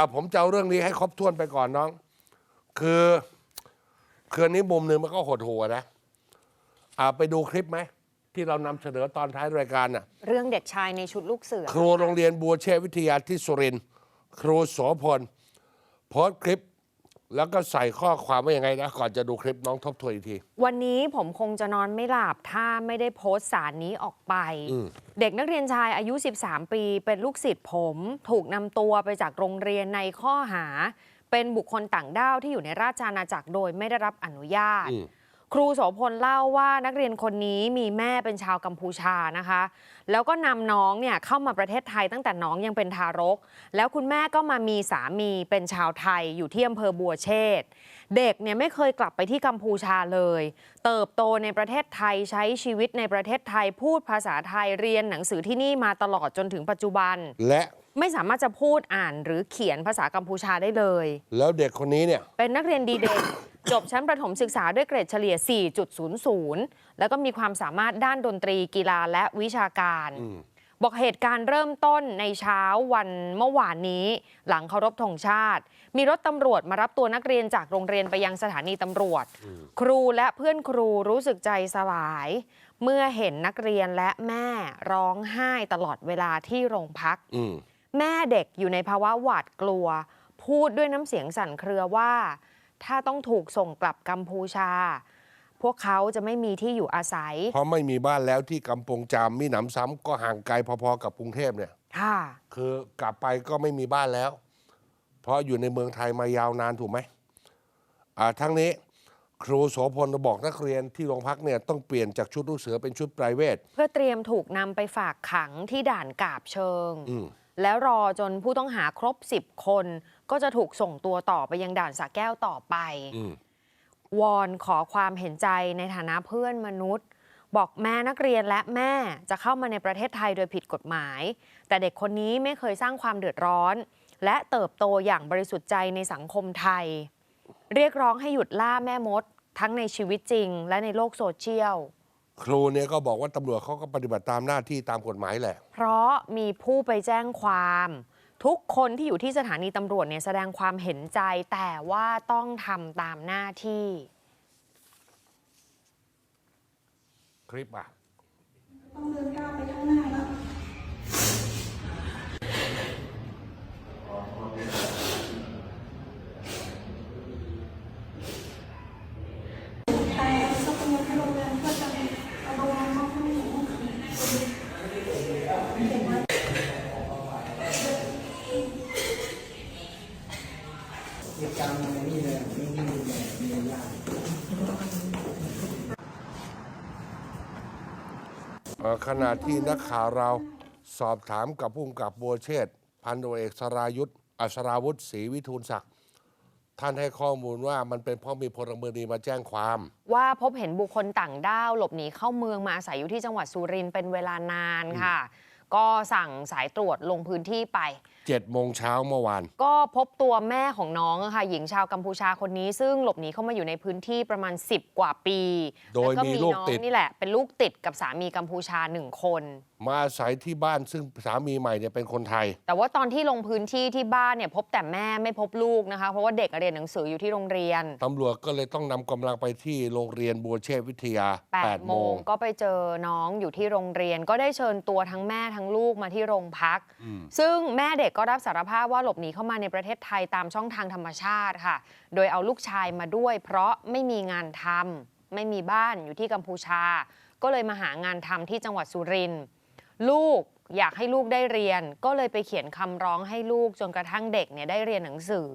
อ่าผมจะเอาเรื่องนี้ให้ครบถ้วนไปก่อนน้อง คือคืออนนี้มุมหนึ่งมันก็หดหัวนะอ่าไปดูคลิปไหม ที่เรานำเสนอตอนท้ายรายการน่ะ เรื่องเด็กชายในชุดลูกเสือครูโรงเรียนบัวเชษวิทยาที่สุรินทร์ครูโสพลโพสต์คลิป แล้วก็ใส่ข้อความว่ายังไงนะ ก่อนจะดูคลิปน้องทบทวนอีกที วันนี้ผมคงจะนอนไม่หลับถ้าไม่ได้โพสต์สารนี้ออกไป อืม เด็กนักเรียนชายอายุ 13 ปี เป็นลูกศิษย์ผม ถูกนำตัวไปจากโรงเรียนในข้อหา เป็นบุคคลต่างด้าวที่อยู่ในราชอาณาจักรโดยไม่ได้รับอนุญาต อืม ครูโสพลเล่าว่านักเรียนคนนี้มีแม่เป็นชาวกัมพูชานะคะ แล้วก็นำน้องเนี่ยเข้ามาประเทศไทยตั้งแต่น้องยังเป็นทารก แล้วคุณแม่ก็มามีสามีเป็นชาวไทยอยู่ที่อำเภอบัวเชษฐ์เด็กเนี่ยไม่เคยกลับไปที่กัมพูชาเลย เติบโตในประเทศไทยใช้ชีวิตในประเทศไทยพูดภาษาไทยเรียนหนังสือที่นี่มาตลอดจนถึงปัจจุบัน และไม่สามารถจะพูดอ่านหรือเขียนภาษากัมพูชาได้เลย แล้วเด็กคนนี้เนี่ยเป็นนักเรียนดีเด่น จบชั้นประถมศึกษาด้วยเกรดเฉลี่ย 4.00 แล้วก็มีความสามารถด้านดนตรีกีฬาและวิชาการอืมบอกเหตุการณ์เริ่มต้นในเช้าวันเมื่อวานนี้ หลังเคารพธงชาติ มีรถตำรวจมารับตัวนักเรียนจากโรงเรียนไปยังสถานีตำรวจ ครูและเพื่อนครูรู้สึกใจสลาย เมื่อเห็นนักเรียนและแม่ร้องไห้ตลอดเวลาที่โรงพักอืมแม่เด็กอยู่ในภาวะหวาดกลัว พูดด้วยน้ำเสียงสั่นเครือว่า ถ้าต้องถูกส่งกลับกัมพูชา พวกเขาจะไม่มีที่อยู่อาศัย เพราะไม่มีบ้านแล้วที่กำปงจามมีหนำซ้ำก็ห่างไกลพอๆกับกรุงเทพเนี่ย ค่ะ คือกลับไปก็ไม่มีบ้านแล้ว เพราะอยู่ในเมืองไทยมายาวนานถูกไหมอ่าทั้งนี้ครูโสพลบอกนักเรียนที่โรงพักเนี่ยต้องเปลี่ยนจากชุดลูกเสือเป็นชุดไพรเวท เพื่อเตรียมถูกนำไปฝากขังที่ด่านกาบเชิง อืมแล้วรอจนผู้ต้องหาครบ 10 คน ก็จะถูกส่งตัวต่อไปยังด่านสระแก้วต่อไปอืมวอนขอความเห็นใจในฐานะเพื่อนมนุษย์ บอกแม่นักเรียนและแม่จะเข้ามาในประเทศไทยโดยผิดกฎหมาย แต่เด็กคนนี้ไม่เคยสร้างความเดือดร้อน และเติบโตอย่างบริสุทธิ์ใจในสังคมไทย เรียกร้องให้หยุดล่าแม่มด ทั้งในชีวิตจริง และในโลกโซเชียล ครูเนี่ยก็บอกว่าตำรวจเขาก็ปฏิบัติตามหน้าที่ตามกฎหมายแหละ เพราะมีผู้ไปแจ้งความ ทุกคนที่อยู่ที่สถานีตำรวจเนี่ยแสดงความเห็นใจแต่ว่าต้องทำตามหน้าที่ คลิปอะ ต้องเดินก้าวไปข้างหน้าแล้วแต่สักคนที่โรงเรียนก็จะเอาโรงเรียนมาให้หนู เหตุการณ์มันนี่เลยไม่มีแบบมียาก เอ่อ ขณะที่นักข่าวเราสอบถามกับผู้กำกับบัวเชษพันตำรวจเอกสรายุทธอัศราวุฒิศรีวิทูลศักดิ์ท่านให้ข้อมูลว่ามันเป็นเพราะมีพลเมืองดีมาแจ้งความ ว่าพบเห็นบุคคลต่างด้าวหลบหนีเข้าเมืองมาอาศัยอยู่ที่จังหวัดสุรินทร์เป็นเวลานานค่ะ ก็สั่งสายตรวจลงพื้นที่ไป 7โมงเช้าเมื่อวาน ก็พบตัวแม่ของน้องอะค่ะหญิงชาวกัมพูชาคนนี้ ซึ่งหลบหนีเข้ามาอยู่ในพื้นที่ประมาณ 10 กว่าปีโดยแวมีลูกน้องติด นี่แหละเป็นลูกติดกับสามีกัมพูชาหนึ่งคน มาอาศัยที่บ้านซึ่งสามีใหม่เนี่ยเป็นคนไทย แต่ว่าตอนที่ลงพื้นที่ที่บ้านเนี่ยพบแต่แม่ไม่พบลูกนะคะ เพราะว่าเด็กเรียนหนังสืออยู่ที่โรงเรียน ตำรวจก็เลยต้องนำกำลังไปที่โรงเรียนบัวเชษฐ์วิทยา8โมงก็ไปเจอน้องอยู่ที่โรงเรียน ก็ได้เชิญตัวทั้งแม่ทั้งลูกมาที่โรงพัก อืมซึ่งแม่เด็กก็รับสารภาพว่าหลบหนีเข้ามาในประเทศไทยตามช่องทางธรรมชาติค่ะ โดยเอาลูกชายมาด้วย เพราะไม่มีงานทำไม่มีบ้านอยู่ที่กัมพูชา ก็เลยมาหางานทำที่จังหวัดสุรินทร์ ลูกอยากให้ลูกได้เรียน ก็เลยไปเขียนคำร้องให้ลูกจนกระทั่งเด็กเนี่ยได้เรียนหนังสือ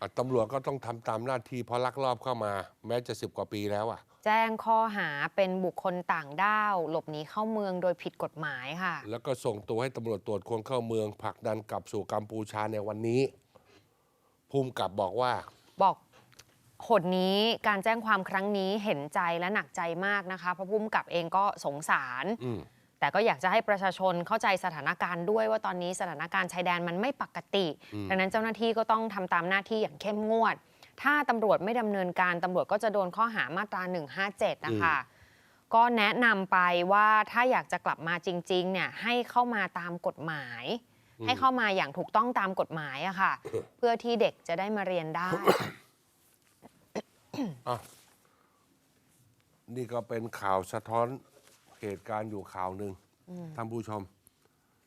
อะตำรวจก็ต้องทำตามหน้าที่เพราะลักลอบเข้ามา แม้จะสิบกว่าปีแล้วอะ แจ้งข้อหาเป็นบุคคลต่างด้าว หลบหนีเข้าเมืองโดยผิดกฎหมายค่ะ แล้วก็ส่งตัวให้ตำรวจตรวจคนเข้าเมืองผลักดันกลับสู่กัมพูชาในวันนี้ ภูมิกับบอกว่า บอกหดนี้การแจ้งความครั้งนี้เห็นใจและหนักใจมากนะคะเพราะพุ่มกับเองก็สงสาร อืม แต่ก็อยากจะให้ประชาชนเข้าใจสถานการณ์ด้วยว่าตอนนี้สถานการณ์ชายแดนมันไม่ปกติ ดังนั้นเจ้าหน้าที่ก็ต้องทำตามหน้าที่อย่างเข้มงวด ถ้าตำรวจไม่ดำเนินการตำรวจก็จะโดนข้อหามาตรา 157 นะคะ ก็แนะนำไปว่าถ้าอยากจะกลับมาจริงๆเนี่ยให้เข้ามาตามกฎหมาย ให้เข้ามาอย่างถูกต้องตามกฎหมายอะค่ะ เพื่อที่เด็กจะได้มาเรียนได้นี่ก็เป็นข่าวสะท้อน เหตุการณ์อยู่ข่าวหนึ่งท่านผู้ชม